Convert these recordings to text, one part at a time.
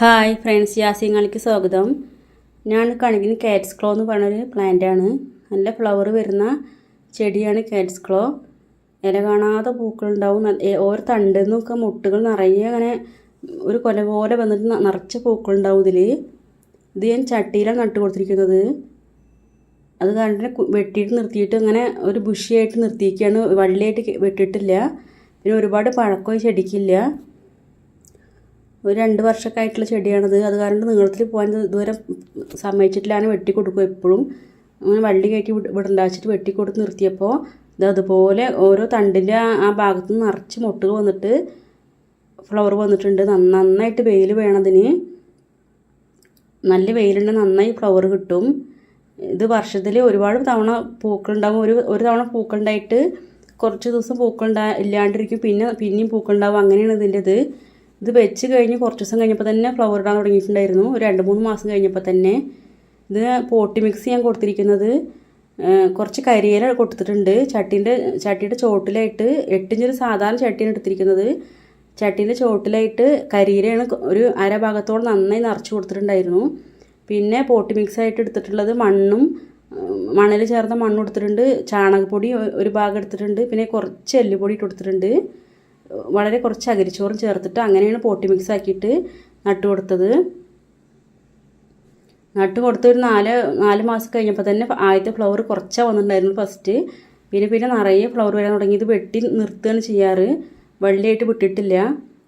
Hi friends യാസിങ്ങളിക്ക് സ്വാഗതം. ഞാൻ കണക്കിന് കാറ്റ്സ് ക്ലോ എന്ന് പറഞ്ഞൊരു പ്ലാന്റാണ് നല്ല ഫ്ലവർ വരുന്ന ചെടിയാണ് കാറ്റ്സ് ക്ലോ ഇല കാണാതെ പൂക്കളുണ്ടാവും. ഓരോ തണ്ടിൽ നിന്നൊക്കെ മുട്ടുകൾ നിറയെ അങ്ങനെ ഒരു കൊല പോലെ വന്നിട്ട് നിറച്ച പൂക്കളുണ്ടാവും ഇതിൽ ഇത് ഞാൻ ചട്ടിയിലാണ് നട്ട് കൊടുത്തിരിക്കുന്നത്. അത് കാരണം കു- വെട്ടിയിട്ട് നിർത്തിയിട്ട് അങ്ങനെ ഒരു ബുഷിയായിട്ട് നിർത്തിയിരിക്കുകയാണ്. വള്ളിയായിട്ട് വെട്ടിയിട്ടില്ല. പിന്നെ ഒരുപാട് പഴക്കമായി ചെടിക്കില്ല. ഒരു രണ്ട് വർഷമൊക്കെ ആയിട്ടുള്ള ചെടിയാണത്. അത് കാരണം നീളത്തിൽ പോകാൻ ഇത് ഇതുവരെ സമ്മതിച്ചിട്ടില്ല. അങ്ങനെ വെട്ടി എപ്പോഴും. അങ്ങനെ വള്ളി കയറ്റി വിട വിടണ്ടാച്ചിട്ട് വെട്ടി കൊടുത്ത് നിർത്തിയപ്പോൾ ഇത് അതുപോലെ ഓരോ തണ്ടിന്റെ ആ ഭാഗത്ത് നിറച്ച് മുട്ടുകൾ വന്നിട്ട് ഫ്ലവർ വന്നിട്ടുണ്ട്. നന്നായിട്ട് വെയിൽ വേണതിന്. നല്ല വെയിലുണ്ടെങ്കിൽ നന്നായി ഫ്ലവർ കിട്ടും. ഇത് വർഷത്തിൽ ഒരുപാട് തവണ പൂക്കളുണ്ടാകും ഒരു ഒരു തവണ പൂക്കളുണ്ടായിട്ട് കുറച്ച് ദിവസം പൂക്കളുണ്ടാ ഇല്ലാണ്ടിരിക്കും. പിന്നെ പിന്നെയും പൂക്കളുണ്ടാവും. അങ്ങനെയാണ് ഇതിന്റെ ഇത് ഇത് വെച്ച് കഴിഞ്ഞ് കുറച്ച് ദിവസം കഴിഞ്ഞപ്പോൾ തന്നെ ഫ്ലവർ ഇടാൻ തുടങ്ങിയിട്ടുണ്ടായിരുന്നു. ഒരു രണ്ട് മൂന്ന് മാസം കഴിഞ്ഞപ്പോൾ തന്നെ ഇത് പോട്ടി മിക്സ് ചെയ്യാൻ കൊടുത്തിരിക്കുന്നത് കുറച്ച് കരിയില കൊടുത്തിട്ടുണ്ട്. ചട്ടീന്റെ ചട്ടിയുടെ ചോട്ടിലായിട്ട് എട്ടിഞ്ചൊരു സാധാരണ ചട്ടിയാണ് എടുത്തിരിക്കുന്നത്. ചട്ടീന്റെ ചോട്ടിലായിട്ട് കരിയിലയാണ് ഒരു അര ഭാഗത്തോളം നന്നായി നിറച്ച് കൊടുത്തിട്ടുണ്ടായിരുന്നു. പിന്നെ പോട്ടി മിക്സ് ആയിട്ട് എടുത്തിട്ടുള്ളത് മണ്ണും മണൽ ചേർന്ന മണ്ണ് എടുത്തിട്ടുണ്ട്. ചാണകപ്പൊടി ഒരു ഭാഗം എടുത്തിട്ടുണ്ട്. പിന്നെ കുറച്ച് എല്ലുപൊടി ഇട്ട് കൊടുത്തിട്ടുണ്ട്. വളരെ കുറച്ച് അകരിച്ചോറും ചേർത്തിട്ട് അങ്ങനെയാണ് പോട്ടി മിക്സ് ആക്കിയിട്ട് നട്ടു കൊടുത്തത്. നട്ട് കൊടുത്ത് ഒരു നാല് നാല് മാസം കഴിഞ്ഞപ്പോൾ തന്നെ ആദ്യത്തെ ഫ്ലവർ കുറച്ചാണ് വന്നിട്ടുണ്ടായിരുന്നു ഫസ്റ്റ് പിന്നെ പിന്നെ നിറയെ ഫ്ലവർ വരാൻ തുടങ്ങി. ഇത് വെട്ടി നിർത്തുകയാണ് ചെയ്യാറ്. വള്ളിയായിട്ട് വിട്ടിട്ടില്ല.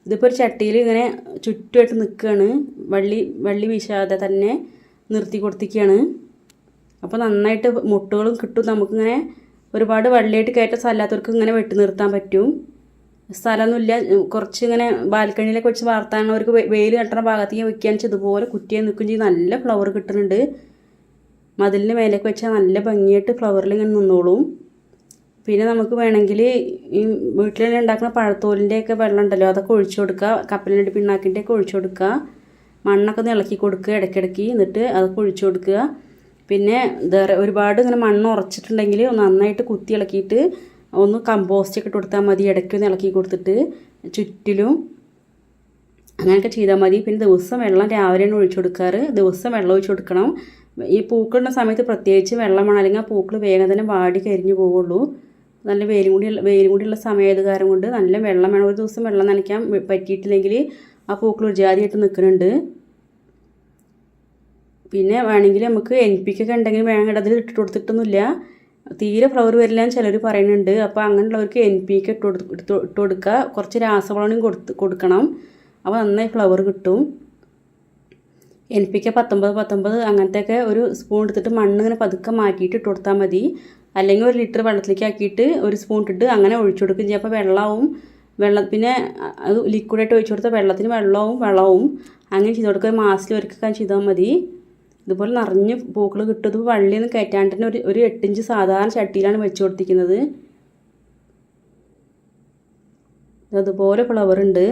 ഇതിപ്പോൾ ഒരു ചട്ടിയിൽ ഇങ്ങനെ ചുറ്റുമായിട്ട് നിൽക്കുകയാണ്. വള്ളി വള്ളി വീശാതെ തന്നെ നിർത്തി കൊടുത്തിരിക്കുകയാണ്. അപ്പോൾ നന്നായിട്ട് മുട്ടുകളും കിട്ടും. നമുക്കിങ്ങനെ ഒരുപാട് വള്ളിയായിട്ട് കയറ്റ സ്ഥലത്തവർക്ക് ഇങ്ങനെ വെട്ടി നിർത്താൻ പറ്റും. സ്ഥലമൊന്നുമില്ല. കുറച്ച് ഇങ്ങനെ ബാൽക്കണിയിലൊക്കെ വെച്ച് വളർത്താനവർക്ക് വെയിൽ തട്ടുന്ന ഭാഗത്തേക്ക് വെക്കുകയാണെന്ന് വെച്ചാൽ ഇതുപോലെ കുറ്റിയെ നിൽക്കും ചെയ്ത്. നല്ല ഫ്ലവർ കിട്ടുന്നുണ്ട്. മതിലിന് മേലേക്ക് വെച്ചാൽ നല്ല ഭംഗിയായിട്ട് ഫ്ലവറിൽ ഇങ്ങനെ നിന്നോളും. പിന്നെ നമുക്ക് വേണമെങ്കിൽ ഈ വീട്ടിൽ തന്നെ ഉണ്ടാക്കുന്ന പഴത്തോലിന്റെയൊക്കെ വെള്ളം ഉണ്ടല്ലോ അതൊക്കെ ഒഴിച്ചു കൊടുക്കുക. കപ്പലിന്റെ പിണ്ണാക്കിന്റെയൊക്കെ ഒഴിച്ചു കൊടുക്കുക. മണ്ണൊക്കെ ഒന്ന് ഇളക്കി കൊടുക്കുക ഇടയ്ക്കിടയ്ക്ക്. എന്നിട്ട് അതൊക്കെ ഒഴിച്ചു കൊടുക്കുക. പിന്നെ ഒരുപാട് ഇങ്ങനെ മണ്ണ് ഉറച്ചിട്ടുണ്ടെങ്കിൽ നന്നായിട്ട് കുത്തി ഇളക്കിയിട്ട് ഒന്ന് കമ്പോസ്റ്റ് ഒക്കെ ഇട്ട് കൊടുത്താൽ മതി ഇടയ്ക്ക് ഒന്ന് ഇളക്കി കൊടുത്തിട്ട് ചുറ്റിലും അങ്ങനെയൊക്കെ ചെയ്താൽ മതി. പിന്നെ ദിവസം വെള്ളം രാവിലെയാണ് ഒഴിച്ചു കൊടുക്കാറ്. ദിവസം വെള്ളം ഒഴിച്ചു കൊടുക്കണം. ഈ പൂക്കളുടെ സമയത്ത് പ്രത്യേകിച്ച് വെള്ളം വേണം. അല്ലെങ്കിൽ ആ പൂക്കൾ വേഗം തന്നെ വാടി കരിഞ്ഞു പോവുള്ളൂ. നല്ല വെയിലും കൂടി വെയിലും കൂടിയുള്ള സമയത് കാരണം കൊണ്ട് നല്ല വെള്ളം വേണം. ഒരു ദിവസം വെള്ളം നനയ്ക്കാൻ പറ്റിയിട്ടില്ലെങ്കിൽ ആ പൂക്കൾ ഒരു നിൽക്കുന്നുണ്ട്. പിന്നെ വേണമെങ്കിൽ നമുക്ക് എൻ പി ഒക്കെ ഉണ്ടെങ്കിൽ വേണമെങ്കിൽ അതിൽ ഇട്ട് കൊടുത്തിട്ടൊന്നുമില്ല. തീരെ ഫ്ലവർ വരില്ല എന്ന് ചിലർ പറയുന്നുണ്ട് അപ്പോൾ അങ്ങനെയുള്ളവർക്ക് എൻ പി കെ ഇട്ട് കൊടുത്ത് ഇട്ട് കൊടുക്കുക. കുറച്ച് രാസവളവും കൊടുത്ത് കൊടുക്കണം. അപ്പോൾ നന്നായി ഫ്ലവർ കിട്ടും. എൻ പി കെ പത്തൊമ്പത് പത്തൊമ്പത് അങ്ങനത്തെയൊക്കെ ഒരു സ്പൂൺ എടുത്തിട്ട് മണ്ണ് ഇങ്ങനെ പതുക്കെ മാറ്റിയിട്ട് ഇട്ട് കൊടുത്താൽ മതി. അല്ലെങ്കിൽ ഒരു ലിറ്റർ വെള്ളത്തിലേക്ക് ആക്കിയിട്ട് ഒരു സ്പൂൺ ഇട്ടിട്ട് അങ്ങനെ ഒഴിച്ചു കൊടുക്കും ചെയ്യും. അപ്പോൾ വെള്ളമാവും വെള്ളം പിന്നെ അത് ലിക്വിഡായിട്ട് ഒഴിച്ചു കൊടുത്താൽ വെള്ളത്തിന് വെള്ളവും വെള്ളവും അങ്ങനെ ചെയ്ത് കൊടുക്കുക. മാസത്തിൽ ഒരുക്കാൻ ചെയ്താൽ മതി. ഇതുപോലെ നിറഞ്ഞ് പൂക്കൾ കിട്ടും. ഇത് വള്ളിയൊന്നും കയറ്റാണ്ട് തന്നെ ഒരു ഒരു എട്ടിഞ്ച് സാധാരണ ചട്ടിയിലാണ് വെച്ച് കൊടുത്തിരിക്കുന്നത്. അതുപോലെ ഫ്ലവർ ഉണ്ട്.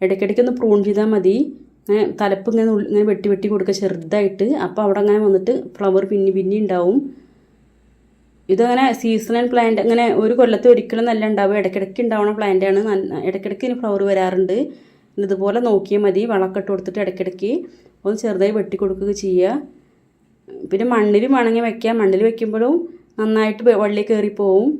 ഇടയ്ക്കിടയ്ക്ക് ഒന്ന് പ്രൂൺ ചെയ്താൽ മതി. അങ്ങനെ തലപ്പ് ഇങ്ങനെ ഇങ്ങനെ വെട്ടി വെട്ടി കൊടുക്കുക ചെറുതായിട്ട്. അപ്പോൾ അവിടെ അങ്ങനെ വന്നിട്ട് ഫ്ലവർ പിന്നി പിന്നി ഉണ്ടാവും. ഇതങ്ങനെ സീസണൽ പ്ലാന്റ് അങ്ങനെ ഒരു കൊല്ലത്ത് ഒരിക്കലും നല്ല ഉണ്ടാവും ഇടയ്ക്കിടയ്ക്ക് ഉണ്ടാവുന്ന പ്ലാന്റാണ് നല്ല ഇടയ്ക്കിടയ്ക്ക് ഇതിന് ഫ്ലവർ വരാറുണ്ട്. ഇതുപോലെ നോക്കിയാൽ മതി. വളമൊക്കെ ഇട്ട് കൊടുത്തിട്ട് ഇടയ്ക്കിടയ്ക്ക്. ഒന്ന് ചെറുതായി വെട്ടി കൊടുക്കുക ചെയ്യുക. പിന്നെ മണ്ണിൽ വേണമെങ്കിൽ വെക്കാം. മണ്ണിൽ വെക്കുമ്പോഴും നന്നായിട്ട് വള്ളി കയറി പോവും